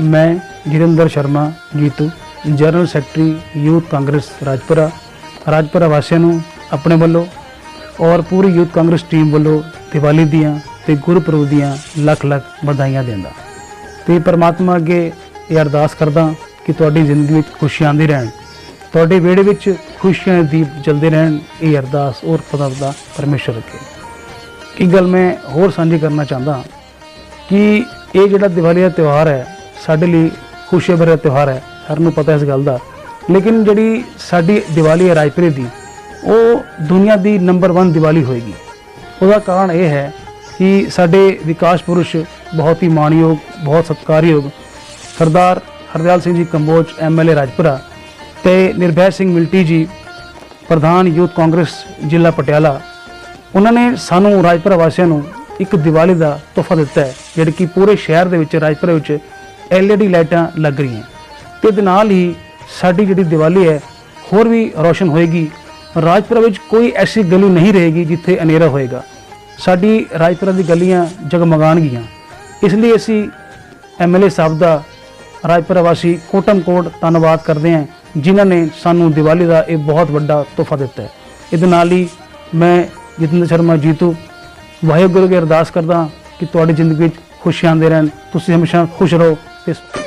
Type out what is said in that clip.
ਮੈਂ Jirinder Sharma, Jitu, general secretary, youth Congress, Rajpura Rajpura ਵਾਸੀਆਂ ਨੂੰ ਆਪਣੇ ਵੱਲੋਂ ਔਰ ਪੂਰੀ ਯੂਥ ਕਾਂਗਰਸ ਟੀਮ ਵੱਲੋਂ ਦੀਵਾਲੀ ਦੀਆਂ ਤੇ ਗੁਰਪੁਰਬ ਦੀਆਂ ਲੱਖ ਲੱਖ ਵਧਾਈਆਂ ਦਿੰਦਾ। ਤੇ ਪਰਮਾਤਮਾ ਅੱਗੇ ਇਹ ਅਰਦਾਸ ਕਰਦਾ ਕਿ ਤੁਹਾਡੀ ਜ਼ਿੰਦਗੀ ਵਿੱਚ ਖੁਸ਼ੀਆਂ ਆਉਂਦੀ ਰਹਿਣ। ਤੁਹਾਡੇ ਵਿਹੜੇ ਵਿੱਚ ਖੁਸ਼ੀਆਂ ਦੇ ਦੀਪ ਜਲਦੇ ਰਹਿਣ, ਇਹ ਅਰਦਾਸ ਔਰ ਪਤਾ ਦਾ ਪਰਮੇਸ਼ਰ ਰੱਖੇ। ਇੱਕ ਗੱਲ ਮੈਂ ਹੋਰ ਸਾਂਝੀ ਕਰਨਾ ਚਾਹੁੰਦਾ ਕਿ ਇਹ ਜਿਹੜਾ ਦੀਵਾਲੀ ਦਾ ਤਿਉਹਾਰ ਹੈ ਸਾਡੇ ਲਈ ਖੁਸ਼ੀ ਭਰਿਆ ਤਿਉਹਾਰ ਹੈ, ਸਾਰਿਆਂ ਨੂੰ ਪਤਾ ਇਸ ਗੱਲ ਦਾ। ਲੇਕਿਨ ਜਿਹੜੀ ਸਾਡੀ ਦੀਵਾਲੀ ਹੈ ਰਾਜਪੁਰੇ ਦੀ, ਉਹ ਦੁਨੀਆ ਦੀ ਨੰਬਰ 1 ਦੀਵਾਲੀ ਹੋਏਗੀ। ਉਹਦਾ ਕਾਰਨ ਇਹ ਹੈ ਕਿ ਸਾਡੇ ਵਿਕਾਸ ਪੁਰਸ਼ ਬਹੁਤ ਹੀ ਮਾਣਯੋਗ, ਬਹੁਤ ਸਤਿਕਾਰਯੋਗ ਸਰਦਾਰ ਹਰਦਿਆਲ ਸਿੰਘ ਜੀ ਕੰਬੋਜ ਐਮਐਲਏ ਰਾਜਪੁਰਾ ਤੇ ਨਿਰਭੈ ਸਿੰਘ ਮਿਲਟੀ ਜੀ, ਪ੍ਰਧਾਨ ਯੂਥ ਕਾਂਗਰਸ, ਜ਼ਿਲ੍ਹਾ ਪਟਿਆਲਾ, ਉਹਨਾਂ ਨੇ ਸਾਨੂੰ ਰਾਜਪੁਰਾ ਵਾਸੀਆਂ ਨੂੰ ਇੱਕ ਦੀਵਾਲੀ ਦਾ ਤੋਹਫਾ ਦਿੱਤਾ ਹੈ, ਜਿਹੜੀ ਕਿ ਪੂਰੇ ਸ਼ਹਿਰ ਦੇ ਵਿੱਚ, ਰਾਜਪੁਰਾ ਵਿੱਚ LED ਲਾਈਟਾਂ ਲੱਗ ਰਹੀਆਂ। ਤੇ ਇਹਦੇ ਨਾਲ ਹੀ ਸਾਡੀ ਜਿਹੜੀ ਦੀਵਾਲੀ ਹੈ, ਹੋਰ ਵੀ ਰੌਸ਼ਨ ਹੋਏਗੀ। ਰਾਜਪੁਰਾ ਵਿੱਚ ਕੋਈ ਐਸੀ ਗਲੀ ਨਹੀਂ ਰਹੇਗੀ ਜਿੱਥੇ ਹਨੇਰਾ ਹੋਏਗਾ। ਸਾਡੀ ਰਾਜਪੁਰਾ ਦੀ ਗਲੀਆਂ ਜਗਮਗਾਣਗੀਆਂ ਇਸ ਲਈ ਅਸੀਂ ਐਮਐਲਏ ਸਾਹਿਬ ਦਾ, ਰਾਜਪੁਰਾ ਵਾਸੀ ਕੋਟਮ ਕੋਟ ਧੰਨਵਾਦ ਕਰਦੇ ਹਾਂ, ਜਿਨ੍ਹਾਂ ਨੇ ਸਾਨੂੰ ਦੀਵਾਲੀ ਦਾ ਇਹ ਬਹੁਤ ਵੱਡਾ ਤੋਹਫਾ ਦਿੱਤਾ ਹੈ। ਇਹਦੇ ਨਾਲ ਹੀ ਮੈਂ ਜਤਿੰਦਰ ਸ਼ਰਮਾ ਜੀਤੂ, ਵਾਹਿਗੁਰੂ ਅੱਗੇ ਅਰਦਾਸ ਕਰਦਾ ਕਿ ਤੁਹਾਡੀ ਜ਼ਿੰਦਗੀ ਵਿੱਚ ਖੁਸ਼ੀਆਂ ਆਉਂਦੇ ਰਹਿਣ। ਤੁਸੀਂ ਹਮੇਸ਼ਾ ਖੁਸ਼ ਰਹੋ। ਤੇ